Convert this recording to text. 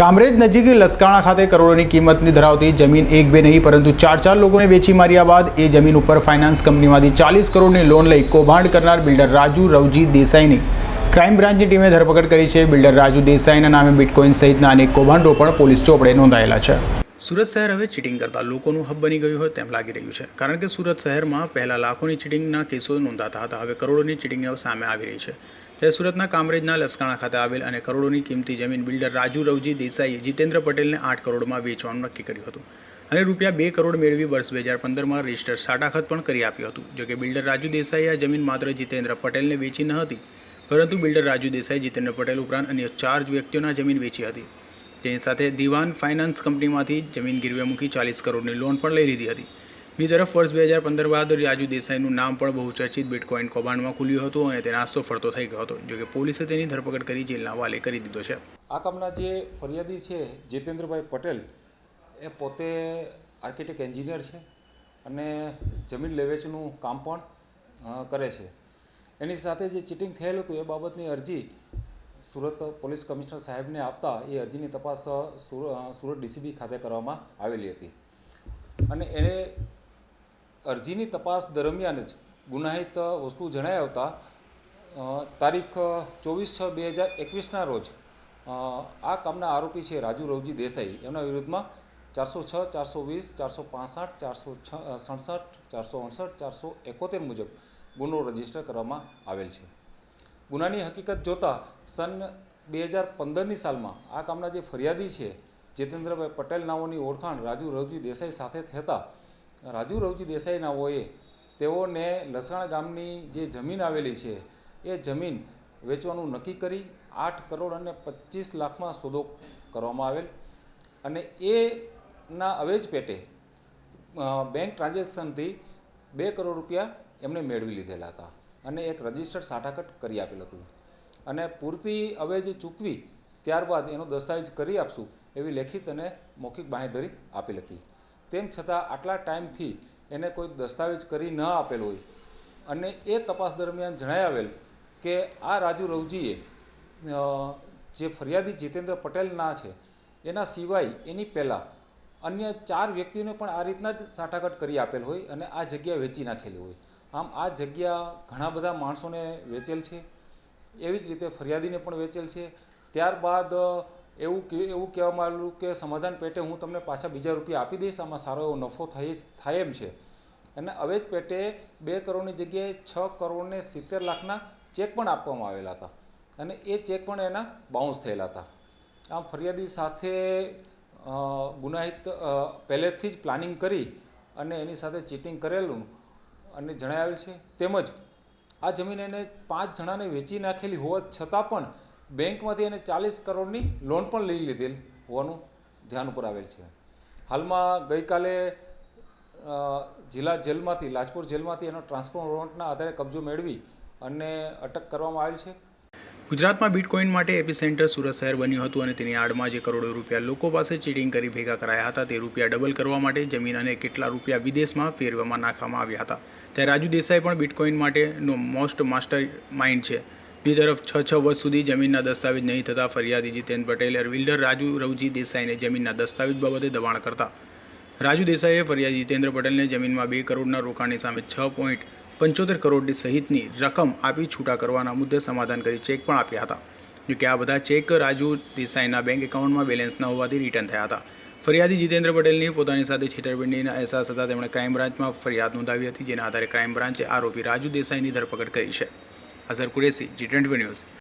કામરેજ નજીક લસકાણા ખાતે કરોડોની કિંમતની ધરાવતી જમીન એક બે નહીં, પરંતુ ચાર ચાર લોકોને વેચી માર્યા બાદ એ જમીન ઉપર ફાઇનાન્સ કંપનીમાંથી ચાલીસ કરોડની લોન લઈ કૌભાંડ કરનાર બિલ્ડર રાજુ રવજી દેસાઈની ક્રાઇમ બ્રાન્ચની ટીમે ધરપકડ કરી છે. બિલ્ડર રાજુ દેસાઈના નામે બિટકોઇન સહિતના અનેક કૌભાંડો પણ પોલીસ ચોપડે નોંધાયેલા છે. સુરત શહેર હવે ચીટિંગ કરતા લોકોનું હબ બની ગયું હોય તેમ લાગી રહ્યું છે. કારણ કે સુરત શહેરમાં પહેલાં લાખોની ચીટિંગના કેસો નોંધાતા હતા. હવે કરોડોની ચીટિંગ સામે આવી રહી છે. ત્યારે સુરતના કામરેજના લસકાણા ખાતે આવેલ અને કરોડોની કિંમતી જમીન બિલ્ડર રાજુ રવજી દેસાઈએ જીતેન્દ્ર પટેલને આઠ કરોડમાં વેચવાનું નક્કી કર્યું હતું અને રૂપિયા બે કરોડ મેળવી વર્ષ બે હજાર પંદરમાં રજિસ્ટર સાટાખત પણ કરી આપ્યું હતું. જોકે બિલ્ડર રાજુ દેસાઈએ આ જમીન માત્ર જીતેન્દ્ર પટેલને વેચી ન હતી, પરંતુ બિલ્ડર રાજુ દેસાઈ જીતેન્દ્ર પટેલ ઉપરાંત અન્ય ચાર વ્યક્તિઓના જમીન વેચી હતી. તેની સાથે દિવાન ફાઇનાન્સ કંપનીમાંથી જમીન ગીરવે મૂકી ચાલીસ કરોડની લોન પણ લઈ લીધી હતી. બીજી તરફ વર્ષ બે હજાર પંદર બાદ રાજુ દેસાઈનું નામ પણ બહુ ચર્ચિત બિટકોઇન કૌભાંડમાં ખુલ્યું હતું અને તે નાસ્તો ફરતો થઈ ગયો હતો, જોકે પોલીસે તેની ધરપકડ કરી જેલના હવાલે કરી દીધો છે. આ કામના જે ફરિયાદી છે, જીતેન્દ્રભાઈ પટેલ, એ પોતે આર્કિટેક્ટ એન્જિનિયર છે અને જમીન લેવેચનું કામ પણ કરે છે. એની સાથે જે ચીટિંગ થયેલ હતું, એ બાબતની અરજી સુરત પોલીસ કમિશનર સાહેબને આપતા એ અરજીની તપાસ સુરત ડીસીબી ખાતે કરવામાં આવેલી હતી. અને એણે અરજીની તપાસ દરમિયાન જ ગુનાહિત વસ્તુ જણાઈ આવતા તારીખ ચોવીસ છ બે હજાર એકવીસના રોજ આ કામના આરોપી છે રાજુ રવજી દેસાઈ. એમના વિરુદ્ધમાં ચારસો છ, ચારસો વીસ, ચારસો પાસઠ, ચારસો છ સડસઠ, ચારસો અડસઠ, ચારસો એકોતેર મુજબ ગુનો રજિસ્ટર કરવામાં આવેલ છે. ગુનાની હકીકત જોતાં સન બે હજાર પંદરની સાલમાં આ કામના જે ફરિયાદી છે, જીતેન્દ્રભાઈ પટેલ નામોની ઓળખાણ રાજુ રવજી દેસાઈ સાથે થતાં રાજુ રવજી દેસાઈનાઓએ તેઓને લસણ ગામની જે જમીન આવેલી છે, એ જમીન વેચવાનું નક્કી કરી આઠ કરોડ અને પચીસ લાખમાં સોદો કરવામાં આવેલ અને એના અવેજ પેટે બેંક ટ્રાન્ઝેક્શનથી બે કરોડ રૂપિયા એમણે મેળવી લીધેલા હતા અને એક રજિસ્ટર્ડ સાટાકટ કરી આપેલ હતું. અને પૂરતી અવેજ ચૂકવી ત્યારબાદ એનો દસ્તાવેજ કરી આપશું એવી લેખિત અને મૌખિક બાંહેધરી આપેલ હતી. તેમ છતાં આટલા ટાઈમથી એને કોઈ દસ્તાવેજ કરી ન આપેલ હોય. અને એ તપાસ દરમિયાન જણાઈ આવેલ કે આ રાજુ રવજીએ જે ફરિયાદી જીતેન્દ્ર પટેલના છે, એના સિવાય એની પહેલાં અન્ય ચાર વ્યક્તિઓને પણ આ રીતના જ સાટાકટ કરી આપેલ હોય અને આ જગ્યા વેચી નાખેલી હોય. આમ આ જગ્યા ઘણા બધા માણસોને વેચેલ છે. એવી જ રીતે ફરિયાદીને પણ વેચેલ છે. ત્યારબાદ એવું કે, એવું કહેવામાં આવેલું કે સમાધાન પેટે હું તમને પાછા બીજા રૂપિયા આપી દઈશ, આમાં સારો એવો નફો થઈ થાય એમ છે. અને અવેજ પેટે બે કરોડની જગ્યાએ છ કરોડને સિત્તેર લાખના ચેક પણ આપવામાં આવેલા હતા. અને એ ચેક પણ એના બાઉન્સ થયેલા હતા. આમ ફરિયાદી સાથે ગુનાહિત પહેલેથી જ પ્લાનિંગ કરી અને એની સાથે ચીટિંગ કરેલું અને જણાવેલ છે. તેમજ આ જમીન એને પાંચ જણાને વેચી નાખેલી હોવા છતાં પણ બેંકમાંથી એને ચાલીસ કરોડની લોન પણ લઈ લીધેલ હોવાનું ધ્યાન ઉપર આવેલ છે. હાલમાં ગઈકાલે જિલ્લા જેલમાંથી, લાજપુર જેલમાંથી એનો ટ્રાન્સફર વોરંટના આધારે કબજો મેળવી અને અટક કરવામાં આવેલ છે. ગુજરાતમાં બિટકોઇન માટે એપિસેન્ટર સુરત શહેર બન્યું હતું અને તેની આડમાં જે કરોડો રૂપિયા લોકો પાસે ચીટિંગ કરી ભેગા કરાયા હતા, તે રૂપિયા ડબલ કરવા માટે જમીન અને કેટલા રૂપિયા વિદેશમાં ફેરવામાં નાખવામાં આવ્યા હતા. ત્યારે રાજુ દેસાઈ પણ બિટકોઇન માટેનો મોસ્ટ માસ્ટર માઇન્ડ છે. બીજી તરફ છ છ વર્ષ સુધી જમીનના દસ્તાવેજ નહીં થતા ફરિયાદી જીતેન પટેલે બિલ્ડર રાજુ રવજી દેસાઈને જમીનના દસ્તાવેજ બાબતે દબાણ કરતા. રાજુ દેસાઈએ ફરિયાદ જીતેન્દ્ર પટેલને જમીનમાં બે કરોડના રોકાણની સામે છ પોઈન્ટ પંચોતેર કરોડની સહિતની રકમ આપી છૂટા કરવાના મુદ્દે સમાધાન કરી ચેક પણ આપ્યા હતા. જોકે આ બધા ચેક રાજુ દેસાઈના બેંક એકાઉન્ટમાં બેલેન્સ ન હોવાથી રિટર્ન થયા હતા. ફરિયાદી જીતેન્દ્ર પટેલની પોતાની સાથે છેતરપિંડીના અહેસાસ હતા. તેમણે ક્રાઇમ બ્રાન્ચમાં ફરિયાદ નોંધાવી હતી, જેના આધારે ક્રાઇમ બ્રાન્ચે આરોપી રાજુ દેસાઈની ધરપકડ કરી છે. Azhar Qureshi ji twenty news